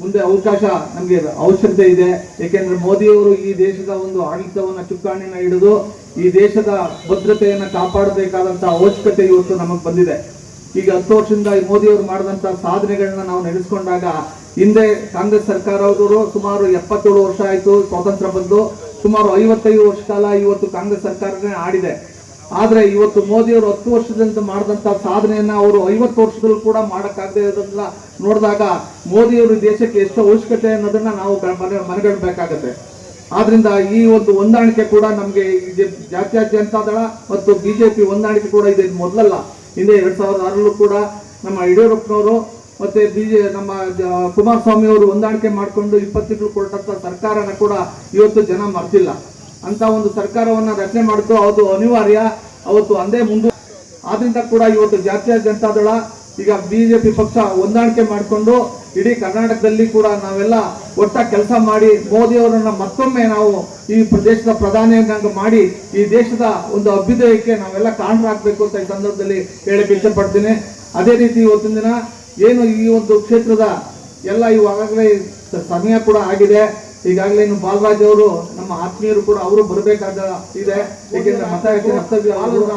ಮುಂದೆ ಅವಕಾಶ ನಮಗೆ ಅವಶ್ಯಕತೆ ಇದೆ. ಏಕೆಂದ್ರೆ ಮೋದಿಯವರು ಈ ದೇಶದ ಒಂದು ಆಡಳಿತವನ್ನ ಚುಕ್ಕಾಣಿನ ಹಿಡಿದು ಈ ದೇಶದ ಭದ್ರತೆಯನ್ನ ಕಾಪಾಡಬೇಕಾದಂತ ಅವಶ್ಯಕತೆ ಇವತ್ತು ನಮಗೆ ಬಂದಿದೆ. ಈಗ ಹತ್ತು ವರ್ಷದಿಂದ ಈ ಮೋದಿಯವರು ಮಾಡಿದಂತ ಸಾಧನೆಗಳನ್ನ ನಾವು ನಡೆಸ್ಕೊಂಡಾಗ ಹಿಂದೆ ಕಾಂಗ್ರೆಸ್ ಸರ್ಕಾರದವರು ಸುಮಾರು ಎಪ್ಪತ್ತೇಳು ವರ್ಷ ಆಯಿತು, ಸ್ವಾತಂತ್ರ್ಯ ಬಂದು ಸುಮಾರು ಐವತ್ತೈದು ವರ್ಷ ಕಾಲ ಇವತ್ತು ಕಾಂಗ್ರೆಸ್ ಸರ್ಕಾರನೇ ಆಡಿದೆ. ಆದ್ರೆ ಇವತ್ತು ಮೋದಿಯವರು ಹತ್ತು ವರ್ಷದಿಂದ ಮಾಡಿದಂತ ಸಾಧನೆಯನ್ನ ಅವರು ಐವತ್ತು ವರ್ಷದಲ್ಲೂ ಕೂಡ ಮಾಡಕ್ಕಾಗದೇ ಇರೋದನ್ನ ನೋಡಿದಾಗ ಮೋದಿಯವರು ದೇಶಕ್ಕೆ ಎಷ್ಟು ಅವಶ್ಯಕತೆ ಅನ್ನೋದನ್ನ ನಾವು ಮನೆ ಮನಗಣಬೇಕಾಗತ್ತೆ ಆದ್ರಿಂದ ಈ ಒಂದು ಹೊಂದಾಣಿಕೆ ಕೂಡ ನಮಗೆ ಜಾತ್ಯ ಜನತಾ ದಳ ಮತ್ತು ಬಿಜೆಪಿ ಹೊಂದಾಣಿಕೆ ಕೂಡ ಇದೆ. ಮೊದಲಲ್ಲ. ಹಿಂದೆ ಎರಡ್ ಸಾವಿರದ ಆರಲ್ಲೂ ಕೂಡ ನಮ್ಮ ಯಡಿಯೂರಪ್ಪನವರು ಮತ್ತೆ ನಮ್ಮ ಜ- ಕುಮಾರಸ್ವಾಮಿ ಅವರು ಹೊಂದಾಣಿಕೆ ಮಾಡಿಕೊಂಡು ಇಪ್ಪತ್ತು ಕೊಟ್ಟಂಥ ಸರ್ಕಾರನ ಕೂಡ ಇವತ್ತು ಜನ ಮರ್ತಿಲ್ಲ. ಅಂತ ಒಂದು ಸರ್ಕಾರವನ್ನ ರಚನೆ ಮಾಡಿದ್ದು ಅದು ಅನಿವಾರ್ಯ. ಅವತ್ತು ಅಂದೇ ಮುಂದೆ. ಆದ್ರಿಂದ ಕೂಡ ಇವತ್ತು ಜಾತೀಯ ಜನತಾದಳ ಈಗ ಬಿಜೆಪಿ ಪಕ್ಷ ಹೊಂದಾಣಿಕೆ ಮಾಡಿಕೊಂಡು ಇಡೀ ಕರ್ನಾಟಕದಲ್ಲಿ ಕೂಡ ನಾವೆಲ್ಲ ಒಟ್ಟ ಕೆಲಸ ಮಾಡಿ ಮೋದಿಯವರನ್ನು ಮತ್ತೊಮ್ಮೆ ನಾವು ಈ ಪ್ರದೇಶದ ಪ್ರಧಾನಿಯನ್ನಾಗಿ ಮಾಡಿ ಈ ದೇಶದ ಒಂದು ಅಭ್ಯುದಯಕ್ಕೆ ನಾವೆಲ್ಲ ಕಾರಣರಾಗಬೇಕು ಅಂತ ಈ ಸಂದರ್ಭದಲ್ಲಿ ಹೇಳಕ್ಕೆ ಇಷ್ಟಪಡ್ತೀನಿ ಅದೇ ರೀತಿ ಇವತ್ತಿನ ದಿನ ಏನು ಈ ಒಂದು ಕ್ಷೇತ್ರದ ಎಲ್ಲ ಇವಾಗಲೇ ಸಮಯ ಕೂಡ ಆಗಿದೆ. ಈಗಾಗಲೇ ಇನ್ನು ಬಾಲರಾಜ್ ಅವರು ನಮ್ಮ ಆತ್ಮೀಯರು ಕೂಡ ಅವರು ಬರಬೇಕಾದ ಇದೆ. ಏಕೆಂದ್ರೆ ಮತ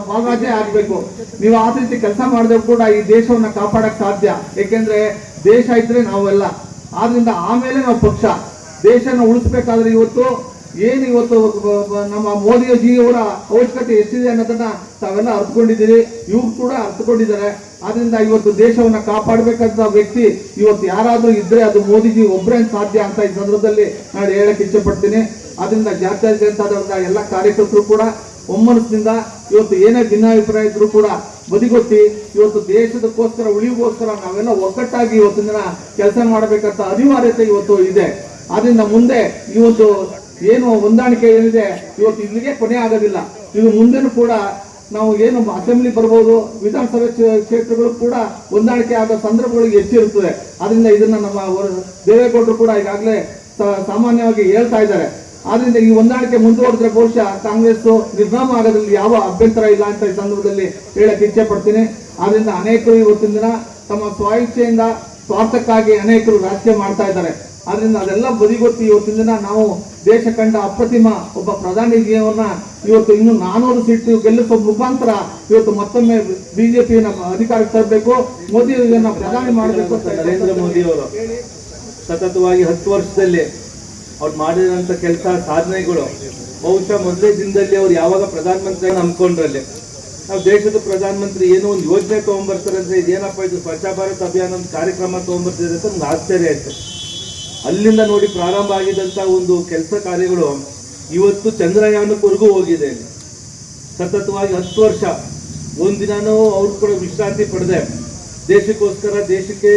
ಬಾಲರಾಜೇ ಆಗ್ಬೇಕು. ನೀವು ಆ ರೀತಿ ಕೆಲಸ ಮಾಡಿದ್ರೆ ಕೂಡ ಈ ದೇಶವನ್ನ ಕಾಪಾಡಕ್ ಸಾಧ್ಯ. ಏಕೆಂದ್ರೆ ದೇಶ ಇದ್ರೆ ನಾವೆಲ್ಲ. ಆದ್ರಿಂದ ಆಮೇಲೆ ನಾವು ಪಕ್ಷ. ದೇಶನ ಉಳಿಸ್ಬೇಕಾದ್ರೆ ಇವತ್ತು ಏನು ಇವತ್ತು ನಮ್ಮ ಮೋದಿಜಿಯವರ ಅವಶ್ಯಕತೆ ಎಷ್ಟಿದೆ ಅನ್ನೋದನ್ನ ತಾವೆಲ್ಲ ಅರ್ಥಕೊಂಡಿದ್ದೀರಿ ಇವ್ರು ಕೂಡ ಅರ್ಥಕೊಂಡಿದ್ದಾರೆ ಆದ್ರಿಂದ ಇವತ್ತು ದೇಶವನ್ನ ಕಾಪಾಡಬೇಕಂತ ವ್ಯಕ್ತಿ ಇವತ್ತು ಯಾರಾದ್ರೂ ಇದ್ರೆ ಅದು ಮೋದಿಜಿ ಒಬ್ಬರೇ ಸಾಧ್ಯ ಅಂತ ಈ ಸಂದರ್ಭದಲ್ಲಿ ನಾನು ಹೇಳಕ್ ಇಷ್ಟಪಡ್ತೀನಿ ಆದ್ರಿಂದ ಜಾತ್ಯ ಜನತಾ ದಳದ ಎಲ್ಲ ಕಾರ್ಯಕರ್ತರು ಕೂಡ ಒಮ್ಮನಸ್ಸಿನಿಂದ ಇವತ್ತು ಏನೇ ಭಿನ್ನಾಭಿಪ್ರಾಯ ಇದ್ರು ಕೂಡ ಬದಿಗೊತ್ತಿ ಇವತ್ತು ದೇಶದಕ್ಕೋಸ್ಕರ ಉಳಿಗೋಸ್ಕರ ನಾವೆಲ್ಲ ಒಗ್ಗಟ್ಟಾಗಿ ಇವತ್ತಿನ ಕೆಲಸ ಮಾಡಬೇಕಂತ ಅನಿವಾರ್ಯತೆ ಇವತ್ತು ಇದೆ. ಆದ್ರಿಂದ ಮುಂದೆ ಇವತ್ತು ಏನು ಹೊಂದಾಣಿಕೆ ಏನಿದೆ, ಇವತ್ತು ಇಲ್ಲಿಗೆ ಕೊನೆ ಆಗೋದಿಲ್ಲ. ಇದು ಮುಂದೆನೂ ಕೂಡ ನಾವು ಏನು ಅಸೆಂಬ್ಲಿ ಬರ್ಬೋದು, ವಿಧಾನಸಭೆ ಕ್ಷೇ- ಕ್ಷೇತ್ರಗಳು ಕೂಡ ಹೊಂದಾಣಿಕೆ ಆದ ಸಂದರ್ಭಗಳು ಹೆಚ್ಚಿರುತ್ತದೆ ಅದರಿಂದ ಇದನ್ನ ನಮ್ಮ ದೇವೇಗೌಡರು ಕೂಡ ಈಗಾಗಲೇ ಸಾಮಾನ್ಯವಾಗಿ ಹೇಳ್ತಾ ಇದ್ದಾರೆ. ಆದ್ರಿಂದ ಈ ಹೊಂದಾಣಿಕೆ ಮುಂದುವರೆದ್ರೆ ಬಹುಶಃ ಕಾಂಗ್ರೆಸ್ ನಿರ್ನಾಮ ಆಗೋದ್ರಲ್ಲಿ ಯಾವ ಅಭ್ಯಂತರ ಇಲ್ಲ ಅಂತ ಈ ಸಂದರ್ಭದಲ್ಲಿ ಹೇಳಕ್ಕೆ ಇಚ್ಛೆ ಪಡ್ತೀನಿ. ಆದ್ರಿಂದ ಅನೇಕರು ಇವತ್ತಿನ ದಿನ ತಮ್ಮ ಸ್ವಇಚ್ಛೆಯಿಂದ ಸ್ವಾರ್ಥಕ್ಕಾಗಿ ಅನೇಕರು ರಾಜಕೀಯ ಮಾಡ್ತಾ ಇದ್ದಾರೆ. ಆದ್ರಿಂದ ಅದೆಲ್ಲ ಬದಿಗೊತ್ತಿ ಇವತ್ತಿನ ದಿನ ನಾವು ದೇಶ ಕಂಡ ಅಪ್ರತಿಮ ಒಬ್ಬ ಪ್ರಧಾನಿಯವರನ್ನ ಇವತ್ತು ಇನ್ನು ನಾನೂರು ಸೀಟು ಗೆಲ್ಲಿಸುವ ಮುಖಾಂತರ ಇವತ್ತು ಮತ್ತೊಮ್ಮೆ ಬಿಜೆಪಿಯನ್ನ ಅಧಿಕಾರಕ್ಕೆ ತರಬೇಕು ಮೋದಿ ಪ್ರಧಾನಿ ಮಾಡಬೇಕು ಅಂತ ನರೇಂದ್ರ ಮೋದಿ ಅವರು ಸತತವಾಗಿ ಹತ್ತು ವರ್ಷದಲ್ಲಿ ಅವ್ರು ಮಾಡಿದಂತ ಕೆಲಸ ಸಾಧನೆಗಳು ಬಹುಶಃ ಮೊದಲೇ ದಿನದಲ್ಲಿ ಅವ್ರು ಯಾವಾಗ ಪ್ರಧಾನಮಂತ್ರಿ ಅನ್ಕೊಂಡ್ರಲ್ಲಿ ನಾವು ದೇಶದ ಪ್ರಧಾನಮಂತ್ರಿ ಏನೋ ಒಂದು ಯೋಜನೆ ತಗೊಂಡ್ಬರ್ತಾರೆ ಅಂದ್ರೆ ಇದೇನಪ್ಪ ಇದು ಸ್ವಚ್ಛ ಭಾರತ್ ಅಭಿಯಾನ ಒಂದು ಕಾರ್ಯಕ್ರಮ ತಗೊಂಡ್ಬರ್ತಿದೆ ಅಂತ ಒಂದು ಆಶ್ಚರ್ಯ ಆಯ್ತು. ಅಲ್ಲಿಂದ ನೋಡಿ ಪ್ರಾರಂಭ ಆಗಿದಂತ ಒಂದು ಕೆಲಸ ಕಾರ್ಯಗಳು ಇವತ್ತು ಚಂದ್ರಯಾನಕ್ಕವರೆಗೂ ಹೋಗಿದೆ. ಸತತವಾಗಿ ಹತ್ತು ವರ್ಷ ಒಂದಿನೂ ಅವ್ರು ಕೂಡ ವಿಶ್ರಾಂತಿ ಪಡೆದೆ. ದೇಶಕ್ಕೋಸ್ಕರ, ದೇಶಕ್ಕೆ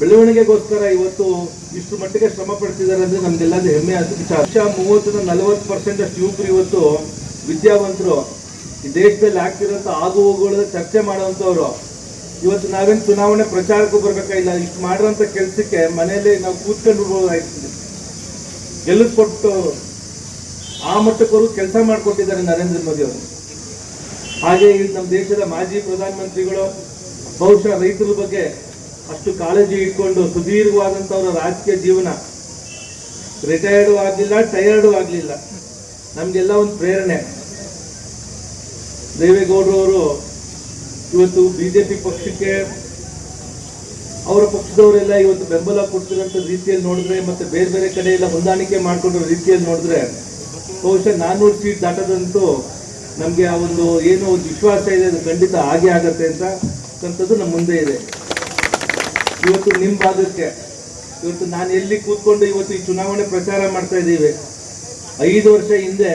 ಬೆಳವಣಿಗೆಗೋಸ್ಕರ ಇವತ್ತು ಇಷ್ಟು ಮಟ್ಟಿಗೆ ಶ್ರಮ ಪಡ್ತಿದ್ದಾರೆ ಅಂದ್ರೆ ನಮ್ಗೆಲ್ಲ ಹೆಮ್ಮೆ ಆದ ವಿಚಾರ. ವರ್ಷ ಮೂವತ್ತರಿಂದ ನಲವತ್ತು ಪರ್ಸೆಂಟ್ ಅಷ್ಟು ಯುವಕರು ಇವತ್ತು ವಿದ್ಯಾವಂತರು ಈ ದೇಶದಲ್ಲಿ ಆಗ್ತಿರೋಂಥ ಆಗು ಹೋಗುಗಳ ಚರ್ಚೆ ಮಾಡುವಂಥವ್ರು. ಇವತ್ತು ನಾವೇನು ಚುನಾವಣೆ ಪ್ರಚಾರಕ್ಕೂ ಬರ್ಬೇಕಾಗಿಲ್ಲ. ಇಷ್ಟು ಮಾಡಿರೋಂಥ ಕೆಲಸಕ್ಕೆ ಮನೆಯಲ್ಲಿ ನಾವು ಕೂತ್ಕೊಂಡು ಬಿಡ್ಬೋದಾಯ್ತು ಗೆಲ್ಲಿಸ್ಕೊಟ್ಟು ಆ ಮಟ್ಟಕ್ಕವರು ಕೆಲಸ ಮಾಡಿಕೊಟ್ಟಿದ್ದಾರೆ ನರೇಂದ್ರ ಮೋದಿ ಅವರು. ಹಾಗೆ ಇಲ್ಲಿ ನಮ್ಮ ದೇಶದ ಮಾಜಿ ಪ್ರಧಾನಮಂತ್ರಿಗಳು, ಬಹುಶಃ ರೈತರ ಬಗ್ಗೆ ಅಷ್ಟು ಕಾಳಜಿ ಇಟ್ಕೊಂಡು ಸುದೀರ್ಘವಾದಂಥವರ ರಾಜಕೀಯ ಜೀವನ ರಿಟೈರ್ಡು ಆಗಲಿಲ್ಲ ಟೈರ್ಡು ಆಗಲಿಲ್ಲ. ನಮಗೆಲ್ಲ ಒಂದು ಪ್ರೇರಣೆ. ದೇವೇಗೌಡರು ಇವತ್ತು ಬಿಜೆಪಿ ಪಕ್ಷಕ್ಕೆ ಅವರ ಪಕ್ಷದವರೆಲ್ಲ ಇವತ್ತು ಬೆಂಬಲ ಕೊಡ್ತಿರೋಂಥ ರೀತಿಯಲ್ಲಿ ನೋಡಿದ್ರೆ ಮತ್ತೆ ಬೇರೆ ಬೇರೆ ಕಡೆ ಎಲ್ಲ ಹೊಂದಾಣಿಕೆ ಮಾಡ್ಕೊಂಡಿರೋ ರೀತಿಯಲ್ಲಿ ನೋಡಿದ್ರೆ ಬಹುಶಃ ನಾನ್ನೂರು ಸೀಟ್ ದಾಟದಂತೂ ನಮಗೆ ಆ ಒಂದು ಏನೋ ಒಂದು ವಿಶ್ವಾಸ ಇದೆ, ಅದು ಖಂಡಿತ ಹಾಗೆ ಆಗತ್ತೆ ಅಂತ ನಮ್ಮ ಮುಂದೆ ಇದೆ. ಇವತ್ತು ನಿಮ್ಮ ಭಾಗಕ್ಕೆ, ಇವತ್ತು ನಾನು ಎಲ್ಲಿ ಕೂತ್ಕೊಂಡು ಇವತ್ತು ಈ ಚುನಾವಣೆ ಪ್ರಚಾರ ಮಾಡ್ತಾ ಇದ್ದೀವಿ, ಐದು ವರ್ಷ ಹಿಂದೆ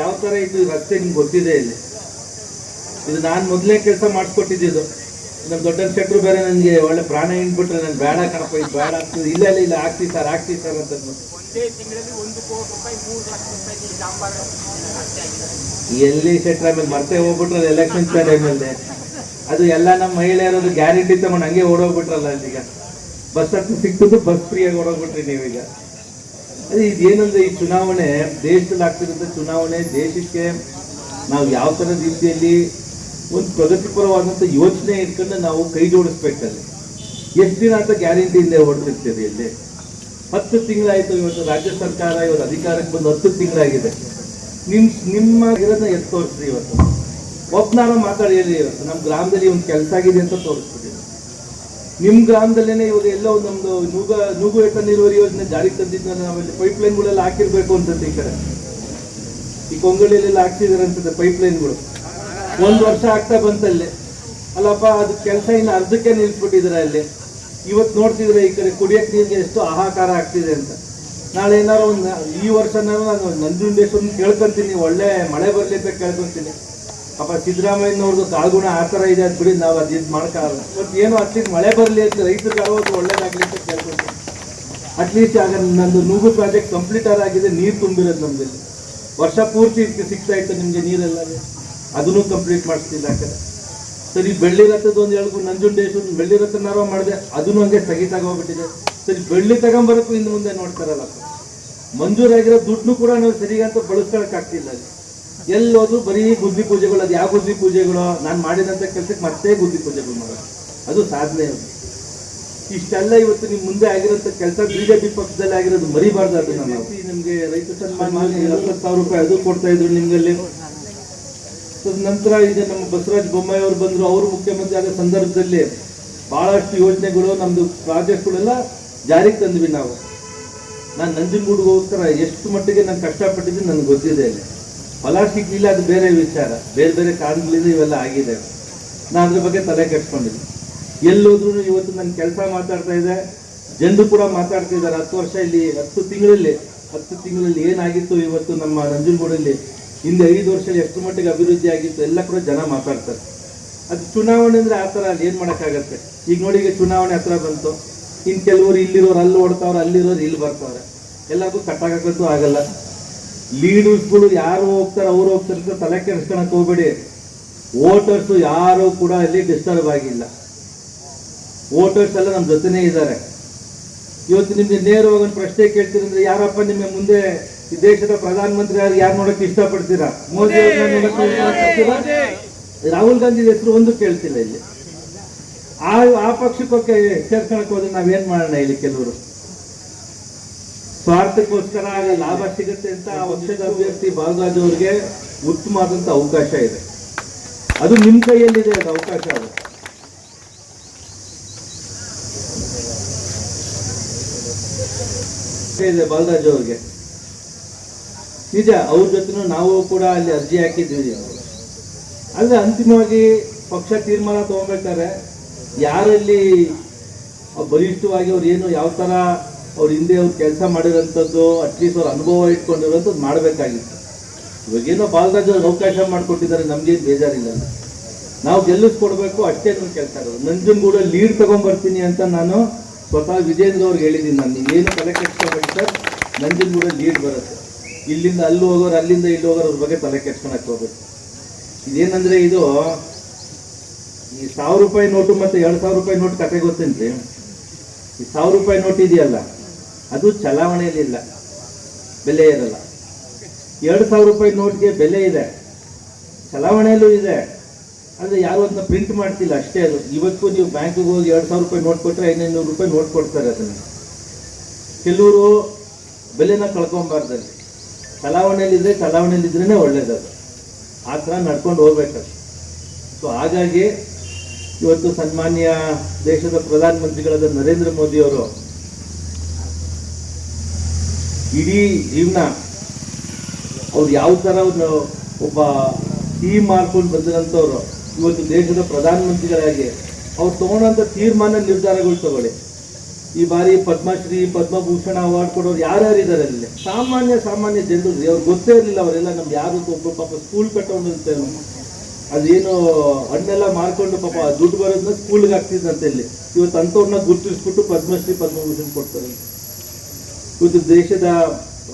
ಯಾವ ಥರ ಇದು ರಸ್ತೆ ನಿಮ್ಗೆ ಗೊತ್ತಿದೆ ಇಲ್ಲಿ? ಇದು ನಾನು ಮೊದಲೇ ಕೆಲಸ ಮಾಡಿಸ್ಕೊಟ್ಟಿದ್ದು ನಮ್ಮ ದೊಡ್ಡ ಶೆಟ್ರು ಬೇರೆ ನನಗೆ ಒಳ್ಳೆ ಪ್ರಾಣ ಹಿಂಡ್ಬಿಟ್ರೆ ನಾನು ಬೇಡ ಕಣಪ್ಪ ಇದು ಬೇಡ ಆಗ್ತದೆ. ಇಲ್ಲ ಇಲ್ಲ ಇಲ್ಲ ಆಗ್ತೀವಿ ಸರ್ ಆಗ್ತೀವಿ ಸರ್ ಅಂತ ಎಲ್ಲಿ ಶೆಟ್ರ ಆಮೇಲೆ ಮತ್ತೆ ಹೋಗ್ಬಿಟ್ರಲ್ಲ ಎಲೆಕ್ಷನ್ ಟೈಮಲ್ಲಿ ಅದು ಎಲ್ಲ ನಮ್ಮ ಮಹಿಳೆಯರದು ಗ್ಯಾರಂಟಿ ತಗೊಂಡು ಹಂಗೆ ಓಡೋಗ್ಬಿಟ್ರಲ್ಲ ಅಲ್ಲಿಗ. ಬಸ್ ಹತ್ತು ಸಿಕ್ಕಿದ್ದು ಬಸ್ ಫ್ರೀಯಾಗಿ ಓಡೋಗ್ಬಿಟ್ರಿ ನೀವೀಗ. ಅದೇ ಇದೇನಂದ್ರೆ ಈ ಚುನಾವಣೆ ದೇಶದಲ್ಲಿ ಆಗ್ತಿರೋಂಥ ಚುನಾವಣೆ ದೇಶಕ್ಕೆ ನಾವು ಯಾವ ಥರ ರೀತಿಯಲ್ಲಿ ಒಂದು ಪ್ರಗತಿಪರವಾದಂಥ ಯೋಚನೆ ಇಟ್ಕೊಂಡು ನಾವು ಕೈ ಜೋಡಿಸ್ಬೇಕಲ್ಲಿ. ಎಷ್ಟು ದಿನ ಅಂತ ಗ್ಯಾರಂಟಿಯಿಂದ ಹೊಡೆದಿರ್ತೀರಿ ಇಲ್ಲಿ? ಹತ್ತು ತಿಂಗಳಾಯ್ತು ಇವತ್ತು ರಾಜ್ಯ ಸರ್ಕಾರ ಇವತ್ತು ಅಧಿಕಾರಕ್ಕೆ ಬಂದು ಹತ್ತು ತಿಂಗಳಾಗಿದೆ. ನಿಮ್, ನಿಮ್ಮ ಇರೋದನ್ನ ಎತ್ತು ತೋರಿಸ್ರಿ ಇವತ್ತು. ಒಬ್ನಾರ ಮಾತಾಡಿ ಇವತ್ತು. ನಮ್ಮ ಗ್ರಾಮದಲ್ಲಿ ಒಂದು ಕೆಲಸ ಆಗಿದೆ ಅಂತ ತೋರಿಸ್ಬಿಡಿ. ನಿಮ್ಮ ಗ್ರಾಮದಲ್ಲೇನೆ ಇವಾಗ ಎಲ್ಲೋ ನಮ್ದು ನೂಗ ನೂಗು ಎಟ್ಟ ನೀರುವರಿ ಯೋಜನೆ ಜಾರಿಗೆ ತಂದಿದ್ದಾರೆ ನಾವಲ್ಲಿ ಪೈಪ್ ಲೈನ್ಗಳೆಲ್ಲ ಹಾಕಿರ್ಬೇಕು ಅನ್ಸುತ್ತೆ ಈ ಕಡೆ. ಈ ಕೊಂಗಳಿಯಲ್ಲೆಲ್ಲ ಹಾಕ್ಸಿದಾರೆ ಅನ್ಸುತ್ತೆ ಪೈಪ್ ಲೈನ್ಗಳು ಒಂದು ವರ್ಷ ಆಗ್ತಾ ಬಂತಲ್ಲಿ. ಅಲ್ಲಪ್ಪ, ಅದು ಕೆಲಸ ಇನ್ನು ಅರ್ಧಕ್ಕೆ ನಿಲ್ಸ್ಬಿಟ್ಟಿದ್ರೆ ಅಲ್ಲಿ. ಇವತ್ತು ನೋಡ್ತಿದ್ರೆ ಈ ಕಡೆ ಕುಡಿಯೋಕ್ಕೆ ನೀರಿಗೆ ಎಷ್ಟು ಆಹಾಕಾರ ಆಗ್ತಿದೆ ಅಂತ. ನಾಳೆ ಏನಾರು ಒಂದು ಈ ವರ್ಷನಾರು ನಾನು ನಂಜುಂಡೇಶ್ವರನ್ ಕೇಳ್ಕೊಂತೀನಿ, ಒಳ್ಳೆ ಮಳೆ ಬರಲಿ ಅಂತ ಕೇಳ್ಕೊಂತೀನಿ. ಅಪ್ಪ ಸಿದ್ದರಾಮಯ್ಯನವ್ರದ್ದು ಕಾಲ್ಗುಣ ಆ ಥರ ಇದೆ ಅಂತ ಬಿಡಿ, ನಾವು ಅದು ಇದು ಮಾಡೋಕ್ಕಾಗಲ್ಲ ಬಟ್ ಏನು ಅಟ್ಲೀಸ್ಟ್ ಮಳೆ ಬರಲಿ ಅಂತ ರೈತರಿಗೆ ಆಗೋದು ಒಳ್ಳೇದಾಗಲಿ ಅಂತ ಕೇಳ್ಕೊಂತೀನಿ. ಅಟ್ಲೀಸ್ಟ್ ಆಗ ನಂದು ನೂಗು ಪ್ರಾಜೆಕ್ಟ್ ಕಂಪ್ಲೀಟ್ ಆಗಿದೆ ನೀರು ತುಂಬಿರೋದು ನಮ್ಮಲ್ಲಿ ವರ್ಷ ಪೂರ್ತಿ ಸಿಗ್ತಾ ಇತ್ತು ನಿಮಗೆ ನೀರೆಲ್ಲ? ಅದನ್ನು ಕಂಪ್ಲೀಟ್ ಮಾಡಿಸ್ತಿಲ್ಲ ಯಾಕಂದ್ರೆ. ಸರಿ ಬೆಳ್ಳಿ ರಥದ ಒಂದು ಹೇಳ್ಕೊಂಡು ನಂಜುಂಡೇಶ್ವರ ಬೆಳ್ಳಿ ರಥನಾರೋ ಮಾಡಿದೆ ಅದನ್ನು ಹಂಗೆ ಸ್ಥಗಿತ ಆಗೋಗ್ಬಿಟ್ಟಿದೆ. ಸರಿ ಬೆಳ್ಳಿ ತಗೊಂಬರಕ್ಕೂ ಇನ್ನು ಮುಂದೆ ನೋಡ್ತಾರಲ್ಲ ಮಂಜೂರಾಗಿರೋ ದುಡ್ಡು ಕೂಡ ನಾವು ಸರಿಗಂತ ಬಳಸ್ಕೊಳಕ್ ಆಗ್ತಿಲ್ಲ ಅಲ್ಲಿ. ಎಲ್ಲೋದ್ರು ಬರೀ ಗುದ್ದಿ ಪೂಜೆಗಳು ಅದು ಯಾವ ಗುದ್ದಿ ಪೂಜೆಗಳು ನಾನು ಮಾಡಿದಂಥ ಕೆಲಸಕ್ಕೆ ಮತ್ತೆ ಗುದ್ದಿ ಪೂಜೆಗಳು ಮಾಡೋದು. ಅದು ಸಾಧನೆ ಅದು. ಇಷ್ಟೆಲ್ಲ ಇವತ್ತು ನಿಮ್ಮ ಮುಂದೆ ಆಗಿರೋಂಥ ಕೆಲಸ ಬಿಜೆಪಿ ಪಕ್ಷದಲ್ಲಿ ಆಗಿರೋದು ಮರಿಬಾರ್ದು ಅದನ್ನು ನಿಮಗೆ ರೈತ ಸನ್ಮಾನ ಹತ್ತು ಸಾವಿರ ರೂಪಾಯಿ ಅದು ಕೊಡ್ತಾ ಇದ್ರು ನಿಮ್ಗಲ್ಲಿ. ನಂತರ ಈಗ ನಮ್ಮ ಬಸವರಾಜ ಬೊಮ್ಮಾಯಿ ಅವರು ಬಂದರು. ಅವರು ಮುಖ್ಯಮಂತ್ರಿ ಆದ ಸಂದರ್ಭದಲ್ಲಿ ಬಹಳಷ್ಟು ಯೋಜನೆಗಳು ನಮ್ಮದು ಪ್ರಾಜೆಕ್ಟ್ಗಳೆಲ್ಲ ಜಾರಿಗೆ ತಂದ್ವಿ ನಾವು. ನಾನು ನಂಜನಗೂಡಿಗೋಸ್ಕರ ಎಷ್ಟು ಮಟ್ಟಿಗೆ ನಾನು ಕಷ್ಟಪಟ್ಟಿದ್ದೀನಿ ನನಗೆ ಗೊತ್ತಿದೆ ಅಲ್ಲಿ. ಫಲ ಸಿಗ್ಲಿಲ್ಲ ಅದು ಬೇರೆ ವಿಚಾರ. ಬೇರೆ ಬೇರೆ ಕಾರಣಗಳಿಂದ ಇವೆಲ್ಲ ಆಗಿದೆ. ನಾನು ಅದ್ರ ಬಗ್ಗೆ ತಲೆ ಕೆಟ್ಕೊಂಡಿದ್ದೀನಿ ಎಲ್ಲೋದ್ರೂ ಇವತ್ತು ನನ್ನ ಕೆಲಸ ಮಾತಾಡ್ತಾ ಇದೆ. ಜನರು ಕೂಡ ಮಾತಾಡ್ತಿದ್ದಾರೆ ಹತ್ತು ವರ್ಷ ಇಲ್ಲಿ, ಹತ್ತು ತಿಂಗಳಲ್ಲಿ ಹತ್ತು ತಿಂಗಳಲ್ಲಿ ಏನಾಗಿತ್ತು ಇವತ್ತು ನಮ್ಮ ನಂಜನಗೂಡಲ್ಲಿ ಹಿಂದೆ ಐದು ವರ್ಷ ಎಷ್ಟು ಮಟ್ಟಿಗೆ ಅಭಿವೃದ್ಧಿ ಆಗಿತ್ತು, ಎಲ್ಲ ಕೂಡ ಜನ ಮಾತಾಡ್ತಾರೆ. ಅದು ಚುನಾವಣೆ ಅಂದರೆ ಆ ಥರ ಅಲ್ಲಿ ಏನು ಮಾಡೋಕ್ಕಾಗತ್ತೆ? ಈಗ ನೋಡಿ, ಈಗ ಚುನಾವಣೆ ಹತ್ರ ಬಂತು. ಇನ್ನು ಕೆಲವರು ಇಲ್ಲಿರೋರು ಅಲ್ಲಿ ಓಡ್ತಾವ್ರೆ, ಅಲ್ಲಿರೋರು ಇಲ್ಲಿ ಬರ್ತಾವ್ರೆ. ಎಲ್ಲರಿಗೂ ಕಟ್ಟಾಕಕ್ಕಂತೂ ಆಗಲ್ಲ. ಲೀಡರ್ಸ್ಗಳು ಯಾರು ಹೋಗ್ತಾರೆ, ಅವ್ರು ಹೋಗ್ತಾರೆ ತಲೆ ಕೆಡಿಸ್ಕೊಳಕ್ಕೆ ಹೋಗ್ಬೇಡಿ. ವೋಟರ್ಸು ಯಾರು ಕೂಡ ಅಲ್ಲಿ ಡಿಸ್ಟರ್ಬ್ ಆಗಿಲ್ಲ. ವೋಟರ್ಸ್ ಎಲ್ಲ ನಮ್ಮ ಜೊತೆನೇ ಇದ್ದಾರೆ. ಇವತ್ತು ನಿಮಗೆ ನೇರವಾಗಿ ಪ್ರಶ್ನೆ ಕೇಳ್ತೀರಂದ್ರೆ ಯಾರಪ್ಪ ನಿಮಗೆ ಮುಂದೆ ಈ ದೇಶದ ಪ್ರಧಾನಮಂತ್ರಿ ಯಾರು ಯಾರು ನೋಡಕ್ಕೆ ಇಷ್ಟಪಡ್ತೀರಾ? ಮೋದಿ ನೋಡಕ್ಕೆ ರಾಹುಲ್ ಗಾಂಧಿ ಹೆಸರು ಒಂದು ಕೇಳ್ತಿಲ್ಲ ಇಲ್ಲಿ. ಆ ಆ ಪಕ್ಷಕ್ಕೆ ಸೇರ್ಕೊಳಕ್ ಹೋದ್ರೆ ನಾವೇನ್ ಮಾಡೋಣ ಇಲ್ಲಿ ಕೆಲವರು? ಸ್ವಾರ್ಥಕ್ಕೋಸ್ಕರ ಲಾಭ ಸಿಗುತ್ತೆ ಅಂತ ಆ ಪಕ್ಷದ ಅಭ್ಯರ್ಥಿ ಬಾಲರಾಜ್ ಉತ್ತಮ ಉತ್ತಮವಾದಂತ ಅವಕಾಶ ಇದೆ. ಅದು ನಿಮ್ ಕೈಯಲ್ಲಿದೆ ಅದು ಅವಕಾಶ ಅದು. ಇದೆ ಬಾಲರಾಜ್ ಅವ್ರಿಗೆ. ನಿಜ, ಅವ್ರ ಜೊತೆನೂ ನಾವು ಕೂಡ ಅಲ್ಲಿ ಅರ್ಜಿ ಹಾಕಿದ್ವಿ ಆದರೆ ಅಂತಿಮವಾಗಿ ಪಕ್ಷ ತೀರ್ಮಾನ ತಗೊಬೇಕಾದ್ರೆ ಯಾರಲ್ಲಿ ಬಲಿಷ್ಠವಾಗಿ ಅವ್ರು ಏನು ಯಾವ ಥರ ಅವ್ರ ಹಿಂದೆ ಅವ್ರು ಕೆಲಸ ಮಾಡಿರೋಂಥದ್ದು ಅಟ್ಲೀಸ್ಟ್ ಅವ್ರ ಅನುಭವ ಇಟ್ಕೊಂಡಿರೋಂಥದ್ದು ಮಾಡಬೇಕಾಗಿತ್ತು. ಇವಾಗೇನೋ ಬಾಲರಾಜ್ ಅವ್ರಿಗೆ ಅವಕಾಶ ಮಾಡಿಕೊಟ್ಟಿದ್ದಾರೆ ನಮಗೇನು ಬೇಜಾರಿಲ್ಲ. ನಾವು ಗೆಲ್ಲಿಸ್ಕೊಡ್ಬೇಕು, ಅಷ್ಟೇ ನನ್ನ ಕೆಲಸ ಇರೋದು ನಂಜನಗೂಡ ಲೀಡ್ ತೊಗೊಂಡ್ಬರ್ತೀನಿ ಅಂತ ನಾನು ಸ್ವತಃ ವಿಜೇಂದ್ರ ಅವ್ರಿಗೆ ಹೇಳಿದ್ದೀನಿ. ನಾನು ಏನು ಕಲೆಕ್ಟ್ ಸರ್ ನಂಜನಗೂಡ ಲೀಡ್ ಬರುತ್ತೆ. ಇಲ್ಲಿಂದ ಅಲ್ಲಿ ಹೋಗೋರು, ಅಲ್ಲಿಂದ ಇಲ್ಲಿ ಹೋಗೋರು ಬಗ್ಗೆ ತಲೆ ಕೆಡ್ಸ್ಕೊಳಕ್ ಹೋಗ್ಬೇಕು. ಇದೇನಂದ್ರೆ ಇದು, ಈ ಸಾವಿರ ರೂಪಾಯಿ ನೋಟು ಮತ್ತೆ ಎರಡು ಸಾವಿರ ರೂಪಾಯಿ ನೋಟ್ ಕತೆ ಗೊತ್ತೇನ್ರಿ? ಈ ಸಾವಿರ ರೂಪಾಯಿ ನೋಟ್ ಇದೆಯಲ್ಲ, ಅದು ಚಲಾವಣೆಯಲ್ಲಿ ಇಲ್ಲ. ಬೆಲೆ ಇರಲ್ಲ. ಎರಡು ಸಾವಿರ ರೂಪಾಯಿ ನೋಟ್ಗೆ ಬೆಲೆ ಇದೆ. ಚಲಾವಣೆಯಲ್ಲೂ ಇದೆ. ಆದರೆ ಯಾರು ಅದನ್ನ ಪ್ರಿಂಟ್ ಮಾಡ್ತಿಲ್ಲ ಅಷ್ಟೇ ಅದು. ಇವತ್ತು ನೀವು ಬ್ಯಾಂಕಿಗೆ ಹೋಗಿ ಎರಡು ಸಾವಿರ ರೂಪಾಯಿ ನೋಟ್ ಕೊಟ್ಟರೆ ಐನೈನೂರು ರೂಪಾಯಿ ನೋಟ್ ಕೊಡ್ತಾರೆ ಅದನ್ನು. ಕೆಲವರು ಬೆಲೆನ ಕಳ್ಕೊಬಾರ್ದಲ್ಲಿ. ಚಲಾವಣೆಯಲ್ಲಿದ್ದರೆ ಚಲಾವಣೆಯಲ್ಲಿದ್ರೇ ಒಳ್ಳೇದದು. ಆ ಥರ ನಡ್ಕೊಂಡು ಹೋಗ್ಬೇಕಷ್ಟು ಸೊ ಹಾಗಾಗಿ ಇವತ್ತು ಸನ್ಮಾನ್ಯ ದೇಶದ ಪ್ರಧಾನಮಂತ್ರಿಗಳಾದ ನರೇಂದ್ರ ಮೋದಿ ಅವರು ಇಡೀ ಜೀವನ ಅವ್ರು ಯಾವ ಥರ ಒಂದು ಒಬ್ಬ ಟೀಮ್ ಮಾಡ್ಕೊಂಡು ಬಂದಿರೋಂಥವ್ರು, ಇವತ್ತು ದೇಶದ ಪ್ರಧಾನಮಂತ್ರಿಗಳಾಗಿ ಅವ್ರು ತಗೊಂಡಂಥ ತೀರ್ಮಾನ ನಿರ್ಧಾರಗಳು ತಗೊಳ್ಳಿ. ಈ ಬಾರಿ ಪದ್ಮಶ್ರೀ, ಪದ್ಮಭೂಷಣ ಅವಾರ್ಡ್ ಕೊಡೋರು ಯಾರ್ಯಾರು ಇದ್ದಾರೆ ಅಲ್ಲಿ? ಸಾಮಾನ್ಯ ಸಾಮಾನ್ಯ ಜನರು ಅವ್ರು ಗೊತ್ತೇ ಇರಲಿಲ್ಲ ಅವರೆಲ್ಲ ನಮ್ಗೆ ಯಾರು ಒಬ್ಬರು ಪಾಪ ಸ್ಕೂಲ್ ಕಟ್ಟೋನು ಅಂತ ಅದೇನು ಹಣ್ಣೆಲ್ಲ ಮಾರ್ಕೊಂಡು ಪಾಪ ದುಡ್ಡು ಬರೋದನ್ನ ಸ್ಕೂಲ್ಗೆ ಹಾಕ್ತಿದ್ದಂತೆ ಇಲ್ಲಿ. ಇವತ್ತು ಅಂಥವ್ರನ್ನ ಗುರುತಿಸ್ಬಿಟ್ಟು ಪದ್ಮಶ್ರೀ, ಪದ್ಮಭೂಷಣ್ ಕೊಡ್ತಾರೆ. ಇವತ್ತು ದೇಶದ